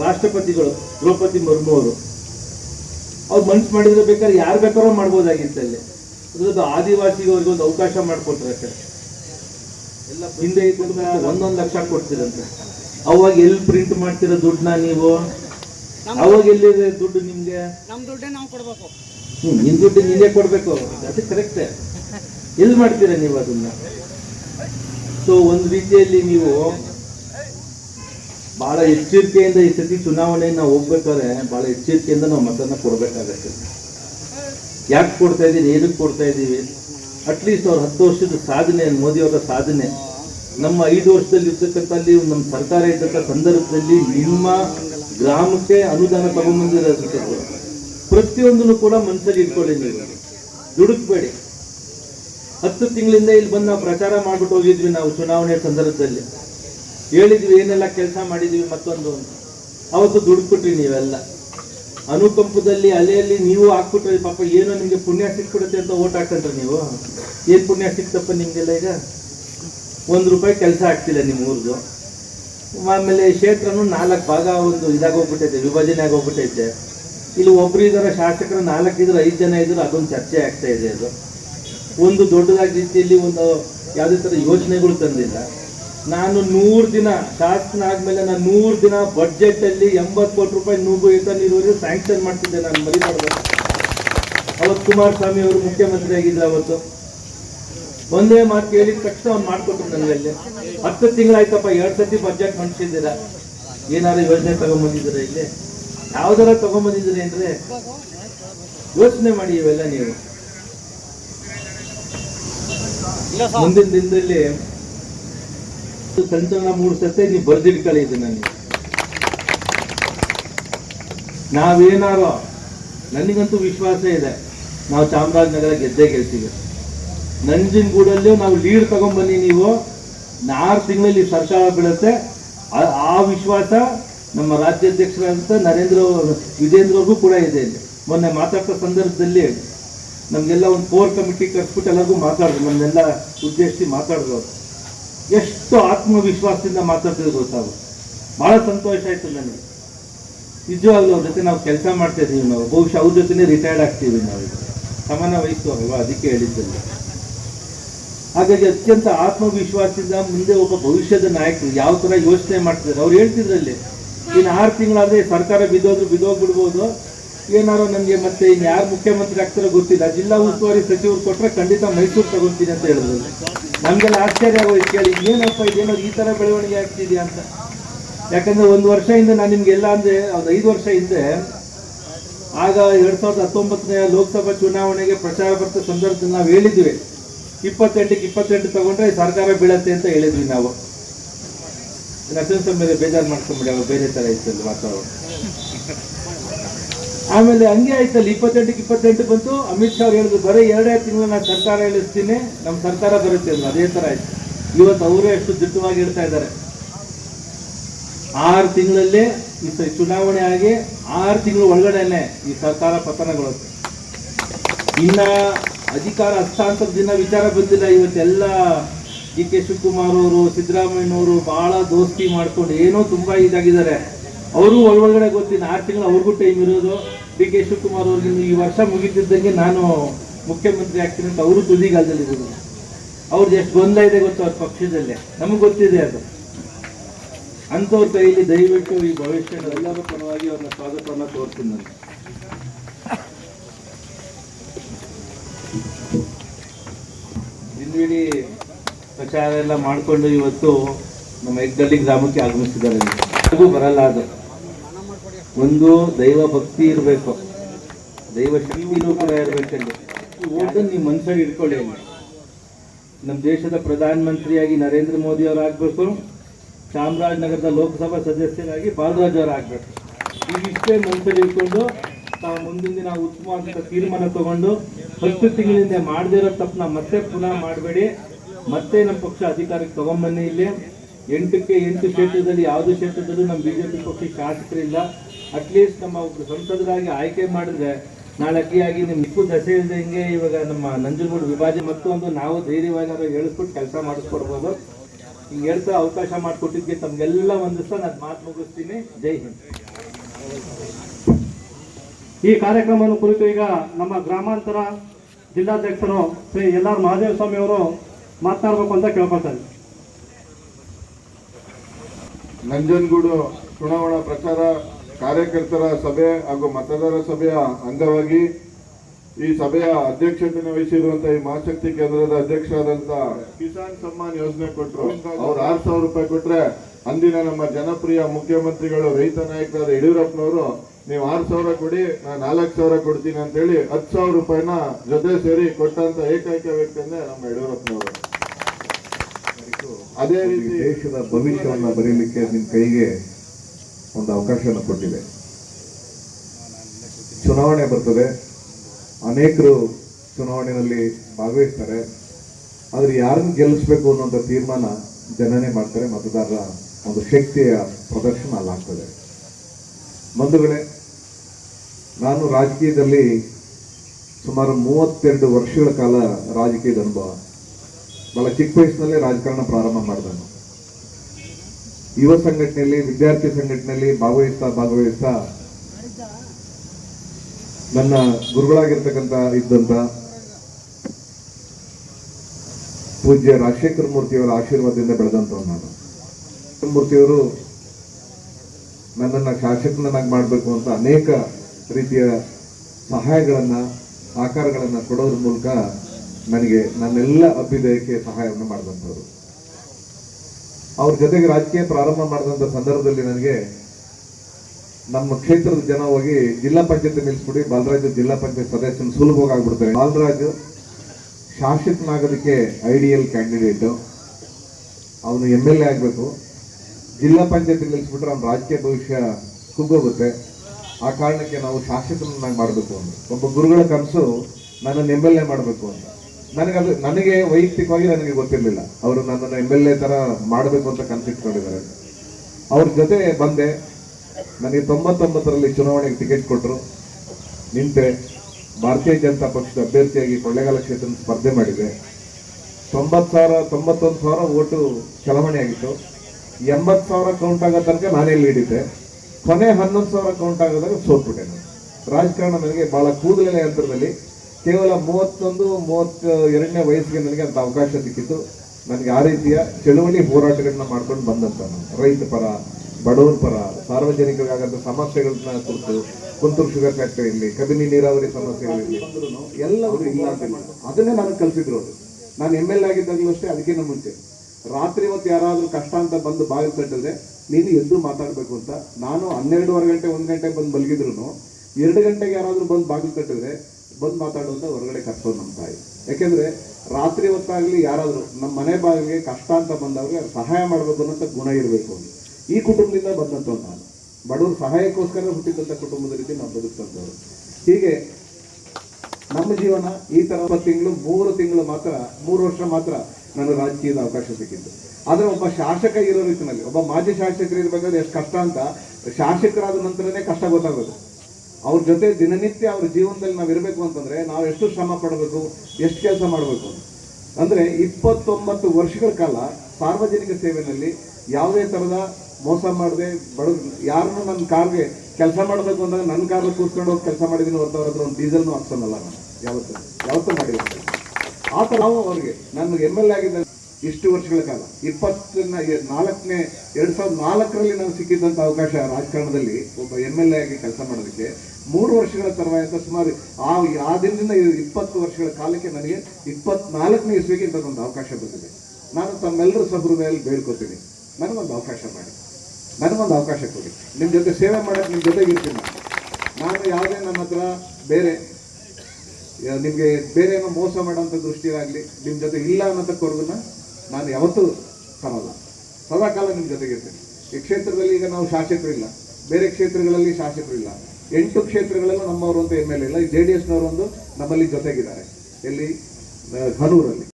ರಾಷ್ಟ್ರಪತಿಗಳು, ದ್ರೌಪದಿ ಮುರ್ಮು ಅವರು. ಅವ್ರು ಮನ್ಸು ಮಾಡಿದ್ರೆ ಬೇಕಾದ್ರೆ ಯಾರು ಬೇಕಾದ್ರೂ ಮಾಡ್ಬೋದಾಗಿತ್ತು ಅಲ್ಲಿ. ಅದ್ರದ್ದು ಆದಿವಾಸಿಗೆ ಅವ್ರಿಗೆ ಒಂದು ಅವಕಾಶ ಮಾಡಿಕೊಟ್ರೆ ಹಿಂದೆ ಇದ್ದ ಒಂದೊಂದು ಲಕ್ಷ ಕೊಡ್ತೀರಂತೆ. ಅವಾಗ ಎಲ್ಲಿ ಪ್ರಿಂಟ್ ಮಾಡ್ತೀರ ದುಡ್ಡನ್ನ ನೀವು? ಅವಾಗ ಎಲ್ಲಿದೆ ದುಡ್ಡು ನಿಮ್ಗೆ? ನಮ್ ದುಡ್ಡೇ ನಾವು ಕೊಡ್ಬೇಕು. ದುಡ್ಡು ನೀನೇ ಕೊಡ್ಬೇಕು. ಅದು ಕರೆಕ್ಟ್ ಎಲ್ಲಿ ಮಾಡ್ತೀರ ನೀವು ಅದನ್ನ? ಸೊ ಒಂದು ರೀತಿಯಲ್ಲಿ ನೀವು ಬಹಳ ಎಚ್ಚರಿಕೆಯಿಂದ ಈ ಸತಿ ಚುನಾವಣೆ ನಾವು ಹೋಗ್ಬೇಕಾದ್ರೆ ಬಹಳ ಎಚ್ಚರಿಕೆಯಿಂದ ನಾವು ಮತನ ಕೊಡ್ಬೇಕಾಗತ್ತೆ. ಯಾಕೆ ಕೊಡ್ತಾ ಇದ್ದೀವಿ ಏನಕ್ಕೆ ಕೊಡ್ತಾ ಇದ್ದೀವಿ ಅಟ್ಲೀಸ್ಟ್ ಅವ್ರ ಹತ್ತು ವರ್ಷದ ಸಾಧನೆ ಮೋದಿಯವರ ಸಾಧನೆ. ನಮ್ಮ ಐದು ವರ್ಷದಲ್ಲಿ ಇರ್ತಕ್ಕಂಥಲ್ಲಿ ನಮ್ಮ ಸರ್ಕಾರ ಇದ್ದಂಥ ಸಂದರ್ಭದಲ್ಲಿ ನಿಮ್ಮ ಗ್ರಾಮಕ್ಕೆ ಅನುದಾನ ತಗೊಂಡ್ಬಂದಿರೋದು ಪ್ರತಿಯೊಂದನ್ನು ಕೂಡ ಮನಸ್ಸಲ್ಲಿ ಇಟ್ಕೊಳ್ಳಿ ನೀವು. ದುಡುಕ್ಬೇಡಿ. ಹತ್ತು ತಿಂಗಳಿಂದ ಇಲ್ಲಿ ಬಂದು ನಾವು ಪ್ರಚಾರ ಮಾಡ್ಬಿಟ್ಟು ಹೋಗಿದ್ವಿ ನಾವು ಚುನಾವಣೆ ಸಂದರ್ಭದಲ್ಲಿ. ಹೇಳಿದ್ವಿ, ಏನೆಲ್ಲ ಕೆಲಸ ಮಾಡಿದ್ವಿ ಮತ್ತೊಂದು. ಅವತ್ತು ದುಡುಕ್ಬಿಟ್ರಿ ನೀವೆಲ್ಲ. ಅನುಕಂಪದಲ್ಲಿ ಅಲೆಯಲ್ಲಿ ನೀವು ಹಾಕ್ಬಿಟ್ರೆ ಪಾಪ ಏನೋ ನಿಮಗೆ ಪುಣ್ಯ ಸಿಕ್ಬಿಡುತ್ತೆ ಅಂತ ಓಟ್ ಹಾಕಂದ್ರೆ ನೀವು? ಏನು ಪುಣ್ಯ ಸಿಕ್ತಪ್ಪ ನಿಮಗೆಲ್ಲ ಈಗ? ಒಂದು ರೂಪಾಯಿ ಕೆಲಸ ಆಗ್ತಿಲ್ಲ ನಿಮ್ಮ ಊರ್ದು. ಆಮೇಲೆ ಕ್ಷೇತ್ರನು ನಾಲ್ಕು ಭಾಗ ಒಂದು ಇದಾಗೋಗ್ಬಿಟ್ಟೈತೆ ವಿಭಜನೆ ಆಗೋಗ್ಬಿಟ್ಟೈತೆ ಇಲ್ಲಿ ಒಬ್ರು ಶಾಸಕರು ನಾಲ್ಕು ಇದ್ರೆ, ಐದು ಜನ ಇದ್ರು, ಅದೊಂದು ಚರ್ಚೆ ಆಗ್ತಾ ಇದೆ ಅದು. ಒಂದು ದೊಡ್ಡದಾಗಿ ರೀತಿಯಲ್ಲಿ ಒಂದು ಯಾವುದೇ ಥರ ಯೋಜನೆಗಳು ತಂದಿಲ್ಲ. ನಾನು ನೂರು ದಿನ ಶಾಸನ ಆದ್ಮೇಲೆ ನಾನು ನೂರು ದಿನ ಬಡ್ಜೆಟ್ ಅಲ್ಲಿ ಎಂಬತ್ತು ಕೋಟಿ ರೂಪಾಯಿ ನೂಗು ಏತ ನೀರುವರೆಗೂ ಸ್ಯಾಂಕ್ಷನ್ ಮಾಡ್ತಿದ್ದೆ ನಾನು ಮರಿಬಾರ್ದು. ಅವತ್ತು ಕುಮಾರಸ್ವಾಮಿ ಅವರು ಮುಖ್ಯಮಂತ್ರಿ ಆಗಿದ್ರು ಅವತ್ತು. ಒಂದೇ ಮಾತು ಕೇಳಿದ ತಕ್ಷಣ ಅವ್ನು ಮಾಡ್ಕೊಟ್ರು ನನಗೆ ಅಲ್ಲಿ ಹತ್ತು ತಿಂಗಳಾಯ್ತಪ್ಪ ಎರಡ್ ಸತಿ ಬಜೆಟ್ ಮಂಡಿಸಿದ್ದೀರಾ? ಏನಾದ್ರು ಯೋಜನೆ ತಗೊಂಬಂದಿದ್ದೀರಾ ಇಲ್ಲಿ? ಯಾವ್ದಾರ ತಗೊಂಬಂದಿದ್ದೀರಿ ಅಂದ್ರೆ ಯೋಚನೆ ಮಾಡಿ ಇವೆಲ್ಲ ನೀವು. ಮುಂದಿನ ದಿನದಲ್ಲಿ ಸಂಚಲನ ಮೂಡಿಸತ್ತೆ ನೀವು ಬರ್ದಿಟ್ಕೊಳ್ಳಿ ಇದನ್ನ ನನಗೆ ನಾವೇನಾರೋ ನನಗಂತೂ ವಿಶ್ವಾಸ ಇದೆ, ನಾವು ಚಾಮರಾಜನಗರ ಗೆದ್ದೆ ಗೆಲ್ತೀವಿ. ನಂಜನಗೂಡಲ್ಲೂ ನಾವು ಲೀಡ್ ತಗೊಂಡ್ಬನ್ನಿ ನೀವು. ಆರು ತಿಂಗಳಲ್ಲಿ ಸರ್ಕಾರ ಬೀಳುತ್ತೆ. ಆ- ವಿಶ್ವಾಸ ನಮ್ಮ ರಾಜ್ಯಾಧ್ಯಕ್ಷರಾದಂಥ ನರೇಂದ್ರ ವಿಜೇಂದ್ರ ಕೂಡ ಇದೆ ಮೊನ್ನೆ ಮಾತಾಡ್ತಾ ಸಂದರ್ಭದಲ್ಲಿ ನಮಗೆಲ್ಲ ಒಂದು ಕೋರ್ ಕಮಿಟಿ ಕಟ್ಬಿಟ್ಟು ಎಲ್ಲರಿಗೂ ಮಾತಾಡಿದ್ರು ನಮ್ಮನ್ನೆಲ್ಲ ಉದ್ದೇಶಿಸಿ ಮಾತಾಡಿದ್ರು. ಎಷ್ಟು ಆತ್ಮವಿಶ್ವಾಸದಿಂದ ಮಾತಾಡ್ತಿದ್ರು ಗೊತ್ತಾ? ಅವ್ರು. ಬಹಳ ಸಂತೋಷ ಆಯ್ತು ನನಗೆ. ನಿಜವಾಗ್ಲೂ ಅವ್ರ ಜೊತೆ ನಾವು ಕೆಲಸ ಮಾಡ್ತಾ ಇದ್ದೀವಿ ನಾವು. ಬಹುಶಃ ಅವ್ರ ಜೊತೆನೇ ರಿಟೈರ್ಡ್ ಆಗ್ತೀವಿ ನಾವು ಸಮಾನ ವಯಸ್ಸು ಅಲ್ವಾ? ಅದಕ್ಕೆ ಹೇಳಿದ್ದಲ್ಲ. ಹಾಗಾಗಿ ಅತ್ಯಂತ ಆತ್ಮವಿಶ್ವಾಸದಿಂದ ಮುಂದೆ ಒಬ್ಬ ಭವಿಷ್ಯದ ನಾಯಕರು ಯಾವ ತರ ಯೋಚನೆ ಮಾಡ್ತಿದ್ದಾರೆ? ಅವ್ರು ಹೇಳ್ತಿದ್ರಲ್ಲಿ, ಇನ್ನು ಆರು ತಿಂಗಳಾದ್ರೆ ಸರ್ಕಾರ ಬಿದ್ದೋದ್ರು ಬಿದ್ದೋಗ್ಬಿಡ್ಬೋದು. ಏನಾರೋ ನನಗೆ ಮತ್ತೆ ಇನ್ನು ಯಾರು ಮುಖ್ಯಮಂತ್ರಿ ಆಗ್ತಾರೋ ಗೊತ್ತಿಲ್ಲ. ಜಿಲ್ಲಾ ಉಸ್ತುವಾರಿ ಸಚಿವರು ಕೊಟ್ರೆ ಖಂಡಿತ ಮೈಸೂರು ತಗೊಂತೀನಿ ಅಂತ ಹೇಳಿದ್ರು. ನಮ್ಗೆಲ್ಲ ಆಶ್ಚರ್ಯ ಆಗೋಯ್ತು ಕೇಳಿ, ಏನಪ್ಪ ಇದೇನೋ ಈ ತರ ಬೆಳವಣಿಗೆ ಆಗ್ತಿದ್ಯಾ ಅಂತ. ಯಾಕಂದ್ರೆ ಒಂದು ವರ್ಷ ಹಿಂದೆ ನಾನು ನಿಮ್ಗೆಲ್ಲ ಅಂದ್ರೆ ಒಂದು ಐದು ವರ್ಷ ಹಿಂದೆ, ಆಗ ಎರಡ್ ಸಾವಿರದ ಹತ್ತೊಂಬತ್ತನೇ ಲೋಕಸಭಾ ಚುನಾವಣೆಗೆ ಪ್ರಚಾರ ಬರ್ತ ಸಂದರ್ಭದಲ್ಲಿ ನಾವು ಹೇಳಿದ್ವಿ. ಇಪ್ಪತ್ತೆಂಟಕ್ಕೆ ಇಪ್ಪತ್ತೆಂಟು ತಗೊಂಡ್ರೆ ಸರ್ಕಾರ ಬೀಳತ್ತೆ ಅಂತ ಹೇಳಿದ್ವಿ ನಾವು. ನರಸಿಂಹ ಮೇಲೆ ಬೇಜಾರು ಮಾಡ್ಕೊಂಬಿಡಿ ಅವಾಗ ಬೇರೆ ತರ ಇತ್ತು ವಾತಾವರಣ. ಆಮೇಲೆ ಹಂಗೆ ಆಯ್ತಲ್ಲ, ಇಪ್ಪತ್ತೆಂಟಕ್ಕೆ ಇಪ್ಪತ್ತೆಂಟು ಬಂತು. ಅಮಿತ್ ಶಾ ಅವ್ರು ಹೇಳಿದ್ರು, ಬರೀ ಎರಡೇ ತಿಂಗಳು ನಾನು ಸರ್ಕಾರ ಇಳಿಸ್ತೀನಿ ನಮ್ಮ ಸರ್ಕಾರ ಬರುತ್ತೆ ಅಲ್ವಾ ಅದೇ ತರ ಆಯ್ತು. ಇವತ್ತು ಅವರೇ ಎಷ್ಟು ದಿಟ್ಟವಾಗಿ ಇಡ್ತಾ ಇದ್ದಾರೆ. ಆರು ತಿಂಗಳಲ್ಲೇ ಈ ಚುನಾವಣೆ ಆಗಿ ಆರು ತಿಂಗಳು ಒಳಗಡೆನೆ ಈ ಸರ್ಕಾರ ಪತನಗೊಳ್ಳುತ್ತೆ ಇನ್ನ ಅಧಿಕಾರ ಹಸ್ತಾಂತರ ದಿನ ವಿಚಾರ ಬಂದಿಲ್ಲ. ಇವತ್ತೆಲ್ಲ ಡಿ ಕೆ ಶಿವಕುಮಾರ್ ಅವರು, ಸಿದ್ದರಾಮಯ್ಯನವರು ಬಹಳ ದೋಸ್ತಿ ಮಾಡ್ಕೊಂಡು ಏನೋ ತುಂಬಾ ಇದಾಗಿದ್ದಾರೆ. ಅವರು ಒಳಗಡೆ ಗೊತ್ತಿಲ್ಲ. ಆರು ತಿಂಗಳು ಅವ್ರಿಗೂ ಟೈಮ್ ಇರೋದು. ಡಿ ಕೆ ಶಿವಕುಮಾರ್ ಅವ್ರಿಗೆ ಈ ವರ್ಷ ಮುಗಿತಿದ್ದಂಗೆ ನಾನು ಮುಖ್ಯಮಂತ್ರಿ ಆಗ್ತೀನಿ ಅಂತ ಅವರು ತುದಿಗಾಲದಲ್ಲಿ ಇರೋದು ಅವ್ರದ್ದು ಎಷ್ಟು ಗೊಂದಲ ಇದೆ ಗೊತ್ತು ಅವ್ರ ಪಕ್ಷದಲ್ಲೇ? ನಮಗೆ ಗೊತ್ತಿದೆ ಅದು. ಅಂಥವ್ರ ಕೈಯಲ್ಲಿ ದಯವಿಟ್ಟು ಈ ಭವಿಷ್ಯದ ಎಲ್ಲರ ಪರವಾಗಿ ಅವ್ರನ್ನ ಸ್ವಾಗತವನ್ನು ತೋರ್ತೀನಿ ನಾನು. ದಿನವಿಡೀ ಪ್ರಚಾರ ಎಲ್ಲ ಮಾಡಿಕೊಂಡು ಇವತ್ತು ನಮ್ಮ ಹೆಗ್ಗಳ್ಳಿ ಗ್ರಾಮಕ್ಕೆ ಆಗಮಿಸಿದ್ದಾರೆ. ಯಾರಿಗೂ ಬರಲ್ಲ ಅದು. ಒಂದು ದೈವ ಭಕ್ತಿ ಇರಬೇಕು. ದೈವ ಶಕ್ತಿನೂ ಕೂಡ ಇರಬೇಕಲ್ಲಿ ಓದನ್ನು ನೀವು ಮನಸ್ಸಾಗಿ ಇಟ್ಕೊಳ್ಳಿ. ನಮ್ಮ ದೇಶದ ಪ್ರಧಾನಮಂತ್ರಿಯಾಗಿ ನರೇಂದ್ರ ಮೋದಿ ಅವರು ಆಗಬೇಕು. ಚಾಮರಾಜನಗರದ ಲೋಕಸಭಾ ಸದಸ್ಯರಾಗಿ ಬಾಲರಾಜ್ ಅವರು ಆಗಬೇಕು. ಇವಿಷ್ಟೇ ಮನಸ್ಸಲ್ಲಿ ಇಟ್ಕೊಂಡು ತಾವು ಮುಂದಿನ ದಿನ ಉತ್ತಮವಾದಂಥ ತೀರ್ಮಾನ ತಗೊಂಡು ಹತ್ತು ತಿಂಗಳಿಂದ ಮಾಡದೇ ಇರೋ ತಪ್ಪನ್ನ ಮತ್ತೆ ಪುನಃ ಮಾಡಬೇಡಿ. ಮತ್ತೆ ನಮ್ಮ ಪಕ್ಷ ಅಧಿಕಾರಕ್ಕೆ ತಗೊಂಬನ್ನಿ ಇಲ್ಲಿ. ಎಂಟಕ್ಕೆ ಎಂಟು ಕ್ಷೇತ್ರದಲ್ಲಿ ಯಾವುದೇ ಕ್ಷೇತ್ರದಲ್ಲೂ ನಮ್ಮ ಬಿಜೆಪಿ ಪಕ್ಷ ಶಾಸಕರಿಲ್ಲ ಅಟ್ಲೀಸ್ಟ್ ನಮ್ಮ ಒಬ್ಬರು ಸಂಸದರಾಗಿ ಆಯ್ಕೆ ಮಾಡಿದ್ರೆ ನಾಳೆ ಅಕ್ಕಿಯಾಗಿ ನಿಮ್ಮ ನಿಪ್ಪು ದಸೆ ಇಲ್ದಂಗೆ ಇವಾಗ ನಮ್ಮ ನಂಜನಗೂಡು ವಿಭಾಜನೆ ಮತ್ತೊಂದು ನಾವು ಧೈರ್ಯವಾಗಿ ಹೇಳಿಸ್ಬಿಟ್ಟು ಕೆಲಸ ಮಾಡಿಸ್ಕೊಡ್ಬೋದು. ಹಿಂಗೆ ಹೇಳ್ತಾ ಅವಕಾಶ ಮಾಡಿಕೊಟ್ಟಿದ್ದಕ್ಕೆ ತಮಗೆಲ್ಲ ದಿವಸ ನಾನು ಮಾತು ಮುಗಿಸ್ತೀನಿ. ಜೈ ಹಿಂದ್. ಈ ಕಾರ್ಯಕ್ರಮವನ್ನು ಕುರಿತು ಈಗ ನಮ್ಮ ಗ್ರಾಮಾಂತರ ಜಿಲ್ಲಾಧ್ಯಕ್ಷರು ಶ್ರೀ ಎಲ್ ಆರ್ ಮಹಾದೇವ ಸ್ವಾಮಿ ಅವರು ಮಾತನಾಡಬೇಕು ಅಂತ ಕೇಳ್ಕೊಳ್ತಾರೆ ನಂಜನಗೂಡು ಚುನಾವಣಾ ಪ್ರಚಾರ ಕಾರ್ಯಕರ್ತರ ಸಭೆ ಹಾಗೂ ಮತದಾರರ ಸಭೆಯ ಅಂಗವಾಗಿ ಈ ಸಭೆಯ ಅಧ್ಯಕ್ಷತೆಯನ್ನು ವಹಿಸಿರುವಂತಹ ಈ ಮಹಾಶಕ್ತಿ ಕೇಂದ್ರದ ಅಧ್ಯಕ್ಷರಾದಂತ ಕಿಸಾನ್ ಸಮ್ಮಾನ್ ಯೋಜನೆ ಕೊಟ್ಟರು ಅವ್ರು ಆರು ಸಾವಿರ ರೂಪಾಯಿ ಕೊಟ್ರೆ ಅಂದಿನ ನಮ್ಮ ಜನಪ್ರಿಯ ಮುಖ್ಯಮಂತ್ರಿಗಳು, ರೈತ ನಾಯಕರಾದ ಯಡಿಯೂರಪ್ಪನವರು, ನೀವು ಆರು ಸಾವಿರ ಕೊಡಿ, ನಾನು ನಾಲ್ಕು ಸಾವಿರ ಕೊಡ್ತೀನಿ ಅಂತ ಹೇಳಿ ಹತ್ತು ಸಾವಿರ ರೂಪಾಯಿನ ಜೊತೆ ಸೇರಿ ಕೊಟ್ಟಂತ ಏಕೈಕ ವ್ಯಕ್ತಿ ಅಂದ್ರೆ ನಮ್ಮ ಯಡಿಯೂರಪ್ಪನವರು. ಅದೇ ರೀತಿ ದೇಶದ ಭವಿಷ್ಯವನ್ನು ಬರೀಲಿಕ್ಕೆ ನಿಮ್ಮ ಕೈಗೆ ಒಂದು ಅವಕಾಶವನ್ನು ಕೊಟ್ಟಿದೆ. ಚುನಾವಣೆ ಬರ್ತದೆ. ಅನೇಕರು ಚುನಾವಣೆಯಲ್ಲಿ ಭಾಗವಹಿಸ್ತಾರೆ. ಆದರೆ ಯಾರನ್ನು ಗೆಲ್ಲಿಸ್ಬೇಕು ಅನ್ನೋಂಥ ತೀರ್ಮಾನ ಜನನೇ ಮಾಡ್ತಾರೆ. ಮತದಾರರ ಒಂದು ಶಕ್ತಿಯ ಪ್ರದರ್ಶನ ಅಲ್ಲಾಗ್ತದೆ ಬಂಧುಗಳೇ, ನಾನು ರಾಜಕೀಯದಲ್ಲಿ ಸುಮಾರು ಮೂವತ್ತೆರಡು ವರ್ಷಗಳ ಕಾಲ ರಾಜಕೀಯದ ಅನುಭವ. ಬಹಳ ಚಿಕ್ಕ ವಯಸ್ಸಿನಲ್ಲೇ ರಾಜಕಾರಣ ಪ್ರಾರಂಭ ಮಾಡಿದನು. ಯುವ ಸಂಘಟನೆಯಲ್ಲಿ, ವಿದ್ಯಾರ್ಥಿ ಸಂಘಟನೆಯಲ್ಲಿ ಭಾಗವಹಿಸ್ತಾ ಭಾಗವಹಿಸ್ತಾ ನನ್ನ ಗುರುಗಳಾಗಿರ್ತಕ್ಕಂತ ಇದ್ದಂತ ಪೂಜ್ಯ ರಾಜಶೇಖರ ಮೂರ್ತಿಯವರ ಆಶೀರ್ವಾದದಿಂದ ಬೆಳೆದಂಥವ್ರು ನಾನು. ಮೂರ್ತಿಯವರು ನನ್ನನ್ನು ಶಾಸಕನನ್ನಾಗಿ ಮಾಡಬೇಕು ಅಂತ ಅನೇಕ ರೀತಿಯ ಸಹಾಯಗಳನ್ನು, ಸಹಕಾರಗಳನ್ನು ಕೊಡೋದ್ರ ಮೂಲಕ ನನಗೆ ನನ್ನೆಲ್ಲ ಅಭ್ಯುದಯಕ್ಕೆ ಸಹಾಯವನ್ನು ಮಾಡಿದಂಥವ್ರು. ಅವ್ರ ಜೊತೆಗೆ ರಾಜಕೀಯ ಪ್ರಾರಂಭ ಮಾಡಿದಂಥ ಸಂದರ್ಭದಲ್ಲಿ ನನಗೆ ನಮ್ಮ ಕ್ಷೇತ್ರದ ಜನ ಹೋಗಿ ಜಿಲ್ಲಾ ಪಂಚಾಯತ್ ನಿಲ್ಲಿಸ್ಬಿಡಿ, ಬಾಲರಾಜ್ ಜಿಲ್ಲಾ ಪಂಚಾಯತ್ ಸದಸ್ಯನ ಸುಲಭವಾಗಿ ಆಗ್ಬಿಡ್ತಾರೆ. ಬಾಲರಾಜು ಶಾಸಕನಾಗೋದಕ್ಕೆ ಐಡಿಯಲ್ ಕ್ಯಾಂಡಿಡೇಟು ಅವನು ಎಂ ಎಲ್ ಎ ಆಗಬೇಕು. ಜಿಲ್ಲಾ ಪಂಚಾಯತ್ ನಿಲ್ಲಿಸ್ಬಿಟ್ರೆ ಅವ್ನ ರಾಜಕೀಯ ಭವಿಷ್ಯ ಕುಗ್ಗೋಗುತ್ತೆ. ಆ ಕಾರಣಕ್ಕೆ ನಾವು ಶಾಸಕನನ್ನಾಗಿ ಮಾಡಬೇಕು ಅಂತ. ಒಬ್ಬ ಗುರುಗಳ ಕನಸು ನನ್ನನ್ನು ಎಂ ಎಲ್ ಎ ಮಾಡಬೇಕು ಅಂತ. ನನಗೆ ಅದು ನನಗೆ ವೈಯಕ್ತಿಕವಾಗಿ ನನಗೆ ಗೊತ್ತಿರಲಿಲ್ಲ. ಅವರು ನನ್ನನ್ನು ಎಂ ಎಲ್ ಎ ಥರ ಮಾಡಬೇಕು ಅಂತ ಕನ್ಸಿಟ್ಕೊಂಡಿದ್ದಾರೆ ಅವ್ರ ಜೊತೆ ಬಂದೆ. ನನಗೆ ತೊಂಬತ್ತೊಂಬತ್ತರಲ್ಲಿ ಚುನಾವಣೆಗೆ ಟಿಕೆಟ್ ಕೊಟ್ಟರು ನಿಂತೆ ಭಾರತೀಯ ಜನತಾ ಪಕ್ಷದ ಅಭ್ಯರ್ಥಿಯಾಗಿ ಕೊಳ್ಳೇಗಾಲ ಕ್ಷೇತ್ರ ಸ್ಪರ್ಧೆ ಮಾಡಿದೆ. ತೊಂಬತ್ತು ಸಾವಿರ, ತೊಂಬತ್ತೊಂದು ಸಾವಿರ ಓಟು ಚಲಾವಣೆ ಆಗಿತ್ತು. ಎಂಬತ್ತು ಸಾವಿರ ಕೌಂಟ್ ಆಗೋ ತನಕ ನಾನೇ ಲೀಡಿದ್ದೆ ಕೊನೆ ಹನ್ನೊಂದು ಸಾವಿರ ಕೌಂಟ್ ಆಗೋದಾಗ ಸೋತ್ಬಿಟ್ಟೆ ನಾನು. ರಾಜಕಾರಣ ನನಗೆ ಬಹಳ ಕೂದಲಿನ ಯಂತ್ರದಲ್ಲಿ ಕೇವಲ ಮೂವತ್ತೊಂದು ಮೂವತ್ತ ಎರಡನೇ ವಯಸ್ಸಿಗೆ ನನಗೆ ಅಂತ ಅವಕಾಶ ಸಿಕ್ಕಿತ್ತು. ನನಗೆ ಆ ರೀತಿಯ ಚಳುವಳಿ ಹೋರಾಟಗಳನ್ನ ಮಾಡ್ಕೊಂಡು ಬಂದಂತ ನಾನು. ರೈತ ಪರ, ಬಡವರ ಪರ ಸಾರ್ವಜನಿಕರಿಗಾಗಂತ ಸಮಸ್ಯೆಗಳನ್ನ ಕುರಿತು ಕುಂತೂರು ಶುಗರ್ ಫ್ಯಾಕ್ಟರಿ ಇರಲಿ ಕಬಿನಿ ನೀರಾವರಿ ಸಮಸ್ಯೆಗಳಿರಲಿ, ಎಲ್ಲವೂ ಇಲ್ಲ ಅಂತ ಅದನ್ನೇ ನನಗೆ ಕಲಿಸಿದ್ರು ಅವರು. ನಾನು ಎಂ ಎಲ್ ಆಗಿದ್ದಾಗಲೂ ಅಷ್ಟೇ ಅದಕ್ಕಿಂತ ಮುಂಚೆ. ರಾತ್ರಿ ಹೊತ್ತು ಯಾರಾದರೂ ಕಷ್ಟ ಅಂತ ಬಂದು ಬಾಗಿಲು ತಟ್ಟಿದ್ರೆ ನೀನು ಎದ್ದು ಮಾತಾಡಬೇಕು ಅಂತ. ನಾನು ಹನ್ನೆರಡುವರೆ ಗಂಟೆ, ಒಂದು ಗಂಟೆಗೆ ಬಂದು ಮಲಗಿದ್ರು ಎರಡು ಗಂಟೆಗೆ ಯಾರಾದರೂ ಬಂದು ಬಾಗಿಲು ತಟ್ಟಿದ್ರೆ ಬಂದು ಮಾತಾಡುವಂತ ಹೊರಗಡೆ ಕರ್ಸೋದು ನಮ್ಮ ತಾಯಿ. ಯಾಕೆಂದ್ರೆ ರಾತ್ರಿ ಹೊತ್ತಾಗ್ಲಿ ಯಾರಾದರೂ ನಮ್ಮ ಮನೆ ಬಾಗಿಲಿಗೆ ಕಷ್ಟ ಅಂತ ಬಂದವ್ರಿಗೆ ಸಹಾಯ ಮಾಡಬೇಕು ಅನ್ನೋಂಥ ಗುಣ ಇರಬೇಕು ಅಂತ ಈ ಕುಟುಂಬದಿಂದ ಬಂದಂತ ನಾನು. ಬಡವ್ರ ಸಹಾಯಕ್ಕೋಸ್ಕರ ಹುಟ್ಟಿದಂಥ ಕುಟುಂಬದ ರೀತಿ ನಾವು ಬದುಕ್ತಂಥವ್ರು. ಹೀಗೆ ನಮ್ಮ ಜೀವನ ಈ ತರ ತಿಂಗಳು, ಮೂರು ತಿಂಗಳು ಮಾತ್ರ, ಮೂರು ವರ್ಷ ಮಾತ್ರ ನನ್ನ ರಾಜಕೀಯದ ಅವಕಾಶ ಸಿಕ್ಕಿತ್ತು. ಆದ್ರೆ ಒಬ್ಬ ಶಾಸಕ ಇರೋ ರೀತಿಯಲ್ಲಿ ಒಬ್ಬ ಮಾಜಿ ಶಾಸಕರು ಇರ್ಬೇಕಾದ್ರೆ ಎಷ್ಟು ಕಷ್ಟ ಅಂತ, ಶಾಸಕರಾದ ನಂತರನೇ ಕಷ್ಟ ಗೊತ್ತಾಗೋದು. ಅವ್ರ ಜೊತೆ ದಿನನಿತ್ಯ ಅವ್ರ ಜೀವನದಲ್ಲಿ ನಾವು ಇರಬೇಕು ಅಂತಂದ್ರೆ ನಾವು ಎಷ್ಟು ಶ್ರಮ ಪಡಬೇಕು, ಎಷ್ಟು ಕೆಲಸ ಮಾಡಬೇಕು ಅಂದ್ರೆ ಇಪ್ಪತ್ತೊಂಬತ್ತು ವರ್ಷಗಳ ಕಾಲ ಸಾರ್ವಜನಿಕ ಸೇವೆಯಲ್ಲಿ ಯಾವುದೇ ತರದ ಮೋಸ ಮಾಡದೆ, ಬಡ, ಯಾರನ್ನು ನನ್ನ ಕಾರ್ಗೆ ಕೆಲಸ ಮಾಡಬೇಕು ಅಂದಾಗ ನನ್ನ ಕಾರ್ಗೆ ಕೂತ್ಕೊಂಡು ಹೋಗಿ ಕೆಲಸ ಮಾಡಿದೀನಿ ಹೊರತು ಅವ್ರ ಹತ್ರ ಒಂದು ಡೀಸೆಲ್ನು ಹಾಕ್ಸೋನಲ್ಲ ನಾನು. ಯಾವತ್ತೂ ಯಾವತ್ತೂ ಮಾಡಿಲ್ಲ. ಆ ಥರ ನಾವು ಅವ್ರಿಗೆ, ನಾನು ಎಂ ಎಲ್ ಎ ಆಗಿದ್ದ ಇಷ್ಟು ವರ್ಷಗಳ ಕಾಲ. ಇಪ್ಪತ್ತನ್ನ ನಾಲ್ಕನೇ, ಎರಡ್ ಸಾವಿರದ ನಾಲ್ಕರಲ್ಲಿ ನಾನು ಸಿಕ್ಕಿದ್ದಂಥ ಅವಕಾಶ ರಾಜಕಾರಣದಲ್ಲಿ ಒಬ್ಬ ಎಂ ಎಲ್ ಎ ಆಗಿ ಕೆಲಸ ಮಾಡೋದಕ್ಕೆ ಮೂರು ವರ್ಷಗಳ ತರುವಾಯ ಸುಮಾರು ಆ ಆ ದಿನದಿಂದ ಇಪ್ಪತ್ತು ವರ್ಷಗಳ ಕಾಲಕ್ಕೆ ನನಗೆ ಇಪ್ಪತ್ನಾಲ್ಕನೇ ಇಸ್ವಿಗೆ ಇಂಥದ್ದೊಂದು ಅವಕಾಶ ಬಂದಿದೆ. ನಾನು ತಮ್ಮೆಲ್ಲರ ಸಹೃದಯಲ್ಲಿ ಬೇಡ್ಕೊತೀನಿ. ನನಗೊಂದು ಅವಕಾಶ ಮಾಡಿ. ನನಗೊಂದು ಅವಕಾಶ ಕೊಡಿ. ನಿಮ್ಮ ಜೊತೆ ಸೇವೆ ಮಾಡೋಕ್ಕೆ ನಿಮ್ಮ ಜೊತೆಗೆ ಇರ್ತೀನಿ. ನಾನು. ಯಾವುದೇ ನನ್ನ ಹತ್ರ ಬೇರೆ, ನಿಮಗೆ ನಿಮ್ಗೆ ಬೇರೆ ಏನೋ ಮೋಸ ಮಾಡೋಂಥ ದೃಷ್ಟಿಯಾಗಲಿ ನಿಮ್ಮ ಜೊತೆ ಇಲ್ಲ ಅನ್ನೋದಕ್ಕೋರ್ಗನ್ನ ನಾನು ಯಾವತ್ತೂ ತರಲ್ಲ. ಸದಾಕಾಲ ನಿಮ್ಮ ಜೊತೆಗೆ ಇರ್ತೀನಿ. ಈ ಕ್ಷೇತ್ರದಲ್ಲಿ ಈಗ ನಾವು ಶಾಸಕರು ಇಲ್ಲ. ಬೇರೆ ಕ್ಷೇತ್ರಗಳಲ್ಲಿ ಶಾಸಕರು ಇಲ್ಲ. ಎಂಟು ಕ್ಷೇತ್ರಗಳಲ್ಲೂ ನಮ್ಮವರು ಅಂತ ಎಂ ಎಲ್ ಇಲ್ಲ. ಈ ಜೆ ಡಿ ಎಸ್ನವರು ಒಂದು ನಮ್ಮಲ್ಲಿ ಜೊತೆಗಿದ್ದಾರೆ. ಎಲ್ಲಿ? ಹನೂರಲ್ಲಿ.